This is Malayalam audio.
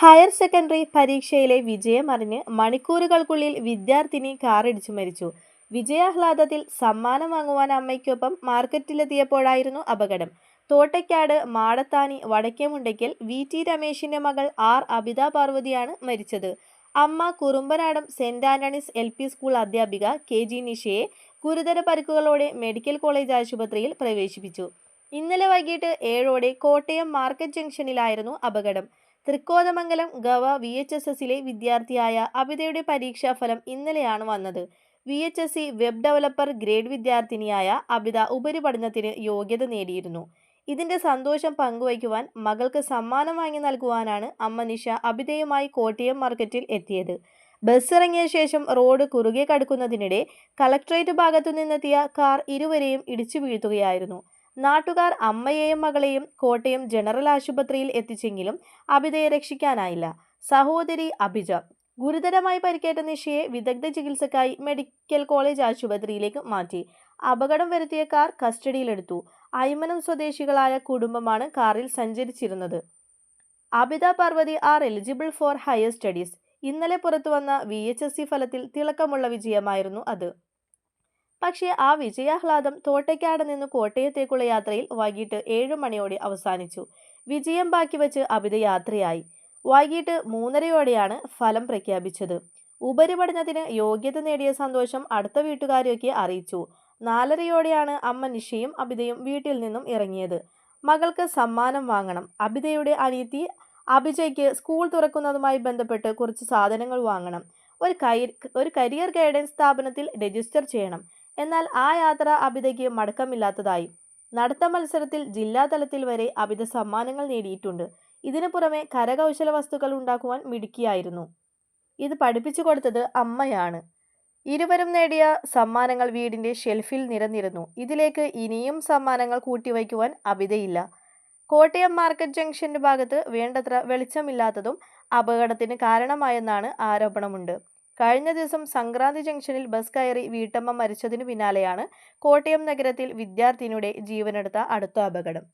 ഹയർ സെക്കൻഡറി പരീക്ഷയിലെ വിജയമറിഞ്ഞ് മണിക്കൂറുകൾക്കുള്ളിൽ വിദ്യാർത്ഥിനി കാറിടിച്ചു മരിച്ചു. വിജയാഹ്ലാദത്തിൽ സമ്മാനം വാങ്ങുവാൻ അമ്മയ്ക്കൊപ്പം മാർക്കറ്റിലെത്തിയപ്പോഴായിരുന്നു അപകടം. തോട്ടയ്ക്കാട് മാടത്താനി വടക്കേമുണ്ടയ്ക്കൽ വി. ടി. രമേശിന്റെ മകൾ ആർ. അബിത പാർവതിയാണ് മരിച്ചത്. അമ്മ Kurumpanadam saint Antony's L. P. School അധ്യാപിക കെ. ജി. നിഷയെ ഗുരുതര പരിക്കുകളോടെ മെഡിക്കൽ കോളേജ് ആശുപത്രിയിൽ പ്രവേശിപ്പിച്ചു. ഇന്നലെ വൈകിട്ട് ഏഴോടെ കോട്ടയം മാർക്കറ്റ് ജംഗ്ഷനിലായിരുന്നു അപകടം. തൃക്കോതമംഗലം ഗവ വി എച്ച് എസ് എസിലെ വിദ്യാർത്ഥിയായ അബിതയുടെ പരീക്ഷാഫലം ഇന്നലെയാണ് വന്നത്. V H S C web developer grade വിദ്യാർത്ഥിനിയായ Abitha ഉപരിപഠനത്തിന് യോഗ്യത നേടിയിരുന്നു. ഇതിന്റെ സന്തോഷം പങ്കുവയ്ക്കുവാൻ മകൾക്ക് സമ്മാനം വാങ്ങി നൽകുവാനാണ് അമ്മ നിഷ അബിതയുമായി കോട്ടയം മാർക്കറ്റിൽ എത്തിയത്. ബസ് ഇറങ്ങിയ ശേഷം റോഡ് കുറുകെ കടക്കുന്നതിനിടെ കളക്ട്രേറ്റ് ഭാഗത്തു നിന്നെത്തിയ കാർ ഇരുവരെയും ഇടിച്ചു വീഴ്ത്തുകയായിരുന്നു. നാട്ടുകാർ അമ്മയെയും മകളെയും കോട്ടയം ജനറൽ ആശുപത്രിയിൽ എത്തിച്ചെങ്കിലും അബിതയെ രക്ഷിക്കാനായില്ല. സഹോദരി അഭിജ ഗുരുതരമായി പരിക്കേറ്റ നിഷയെ വിദഗ്ധ ചികിത്സക്കായി മെഡിക്കൽ കോളേജ് ആശുപത്രിയിലേക്ക് മാറ്റി. അപകടം വരുത്തിയ കാർ കസ്റ്റഡിയിലെടുത്തു. അയ്മനം സ്വദേശികളായ കുടുംബമാണ് കാറിൽ സഞ്ചരിച്ചിരുന്നത്. Abitha Parvathi are eligible for higher studies. ഇന്നലെ പുറത്തുവന്ന വി എച്ച് എസ് സി ഫലത്തിൽ തിളക്കമുള്ള വിജയമായിരുന്നു അത്. പക്ഷേ ആ വിജയാഹ്ലാദം തോട്ടയ്ക്കാട് നിന്ന് കോട്ടയത്തേക്കുള്ള യാത്രയിൽ വൈകിട്ട് ഏഴു മണിയോടെ അവസാനിച്ചു. വിജയം ബാക്കി വച്ച് അബിത യാത്രയായി വൈകിട്ട് മൂന്നരയോടെയാണ് ഫലം പ്രഖ്യാപിച്ചത്. ഉപരിപഠനത്തിന് യോഗ്യത നേടിയ സന്തോഷം അടുത്ത വീട്ടുകാരെയൊക്കെ അറിയിച്ചു. നാലരയോടെയാണ് അമ്മ നിഷയും അബിതയും വീട്ടിൽ നിന്നും ഇറങ്ങിയത്. മകൾക്ക് സമ്മാനം വാങ്ങണം. അബിതയുടെ അനിയത്തി അഭിജയ്ക്ക് സ്കൂൾ തുറക്കുന്നതുമായി ബന്ധപ്പെട്ട് കുറച്ച് സാധനങ്ങൾ വാങ്ങണം. ഒരു കൈ- ഒരു കരിയർ ഗൈഡൻസ് സ്ഥാപനത്തിൽ രജിസ്റ്റർ ചെയ്യണം. എന്നാൽ ആ യാത്ര അബിതയ്ക്ക് മടക്കമില്ലാത്തതായി. നടത്ത മത്സരത്തിൽ ജില്ലാതലത്തിൽ വരെ അബിത സമ്മാനങ്ങൾ നേടിയിട്ടുണ്ട്. ഇതിനു പുറമെ കരകൗശല വസ്തുക്കൾ ഉണ്ടാക്കുവാൻ മിടുക്കിയായിരുന്നു. ഇത് പഠിപ്പിച്ചു കൊടുത്തത് അമ്മയാണ്. ഇരുവരും നേടിയ സമ്മാനങ്ങൾ വീടിന്റെ ഷെൽഫിൽ നിരന്നിരുന്നു ഇതിലേക്ക് ഇനിയും സമ്മാനങ്ങൾ കൂട്ടിവയ്ക്കുവാൻ അബിതയില്ല. കോട്ടയം മാർക്കറ്റ് ജംഗ്ഷന്റെ ഭാഗത്ത് വേണ്ടത്ര വെളിച്ചമില്ലാത്തതും അപകടത്തിന് കാരണമായെന്നാണ് ആരോപണമുണ്ട്. കഴിഞ്ഞ ദിവസം സംക്രാന്തി ജംഗ്ഷനിൽ ബസ് കയറി വീട്ടമ്മ മരിച്ചതിനു പിന്നാലെയാണ് കോട്ടയം നഗരത്തിൽ വിദ്യാർത്ഥിനിയുടെ ജീവനെടുത്ത അടുത്ത അപകടം.